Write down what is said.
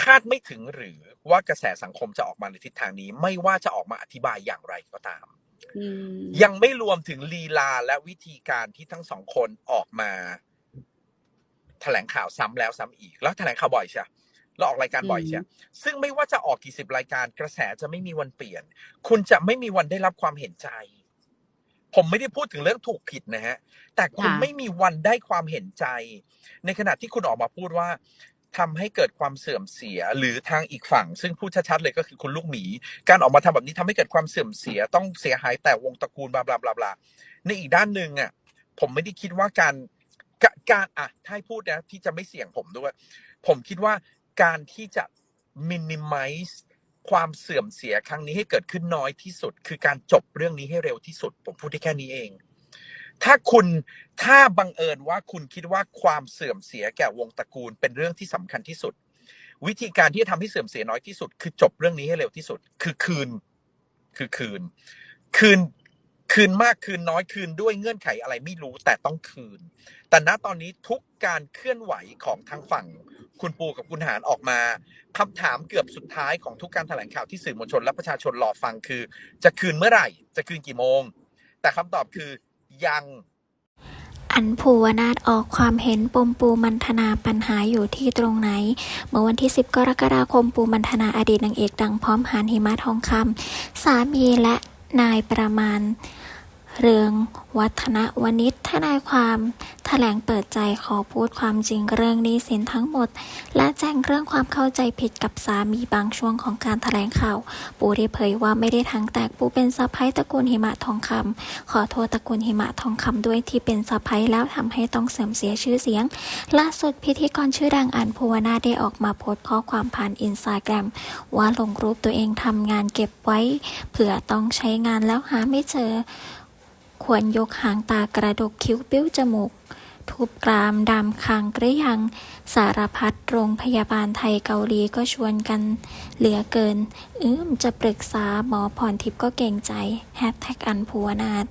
คาดไม่ถึงหรือว่ากระแสสังคมจะออกมาในทิศทางนี้ ไม่ว่าจะออกมาอธิบายอย่างไรก็ตามอืมยังไม่รวมถึงลีลาและวิธีการที่ทั้งสองคนออกมาแถลงข่าวซ้ำแล้วซ้ำอีก แล้วแถลงข่าวบ่อยใช่แล้วออกรายการบ่อยใช่ซึ่งไม่ว่าจะออกกี่สิบรายการกระแสจะไม่มีวันเปลี่ยน คุณจะไม่มีวันได้รับความเห็นใจ ผมไม่ได้พูดถึงเรื่องถูกผิดนะฮะ แต่คุณค่ะไม่มีวันได้ความเห็นใจ ในขณะที่คุณออกมาพูดว่า ทำให้เกิดความเสื่อมเสียหรือทางอีกฝั่ง ซึ่งพูดชัดๆเลยก็คือคุณลูกหมี การออกมาทำแบบนี้ทำให้เกิดความเสื่อมเสียต้องเสียหายแต่วงตระกูลบลาบลาบลาบลาในอีกด้านหนึ่งอะผมไม่ได้คิดว่าการการอะถ้าให้พูดนะที่จะไม่เสี่ยงผมด้วย ผมคิดว่าการที่จะ minimize ความเสื่อมเสียครั้งนี้ให้เกิดขึ้นน้อยที่สุด คือการจบเรื่องนี้ให้เร็วที่สุด ผมพูดได้แค่นี้เอง ถ้าคุณถ้าบังเอิญว่าคุณคิดว่าความเสื่อมเสียแก่วงตระกูล เป็นเรื่องที่สำคัญที่สุด วิธีการที่จะทำให้เสื่อมเสียน้อยที่สุด คือจบเรื่องนี้ให้เร็วที่สุด คือคืน คือคืน คืนคืนมากคืนน้อยคืนด้วยเงื่อนไขอะไรไม่รู้แต่ต้องคืน แต่ณตอนนี้ทุกการเคลื่อนไหวของทางฝั่ง คุณปูกับคุณหารออกมาคำถามเกือบสุดท้ายของทุกการแถลงข่าวที่สื่อมวลชนและประชาชนรอฟังคือ จะคืนเมื่อไหร่ จะคืนกี่โมง แต่คำตอบคือ ยัง อันภูวนาถออกความเห็นปมปูมันธนาปัญหาอยู่ที่ตรงไหน เมื่อวันที่ 10 กรกฎาคมปูมันธนาอดีตนางเอกดังพร้อมหานหิมะทองคำสามีและนายประมาณ เรืองวัฒนวณิชทนายความแถลงเปิดใจขอพูดความจริงเรื่องนี้สินทั้งหมด และแจ้งเรื่องความเข้าใจผิดกับสามีบางช่วงของการแถลงข่าว ปูได้เผยว่าไม่ได้ทั้งแตกปูเป็นสะพ้ายตระกูลหิมะทองคำขอโทษตระกูลหิมะทองคำด้วยที่เป็นสะพ้ยแล้วทำให้ต้องเสื่อมเสียชื่อเสียง ล่าสุดพิธีกรชื่อดังอันภูวนาได้ออกมาโพสต์ข้อความผ่านอินสตาแกรมว่าลงรูปตัวเองทำงานเก็บไว้ เผื่อต้องใช้งานแล้วหาไม่เจอ ควรยกหางตากระดกคิ้วปิ้วจมูก ทุบกรามดำคางกระยัง สารพัดโรงพยาบาลไทยเกาหลีก็ชวนกัน เหลือเกิน อืมจะปรึกษาหมอพรทิพย์ก็เก่งใจแฮชแท็กอันภูวนาถ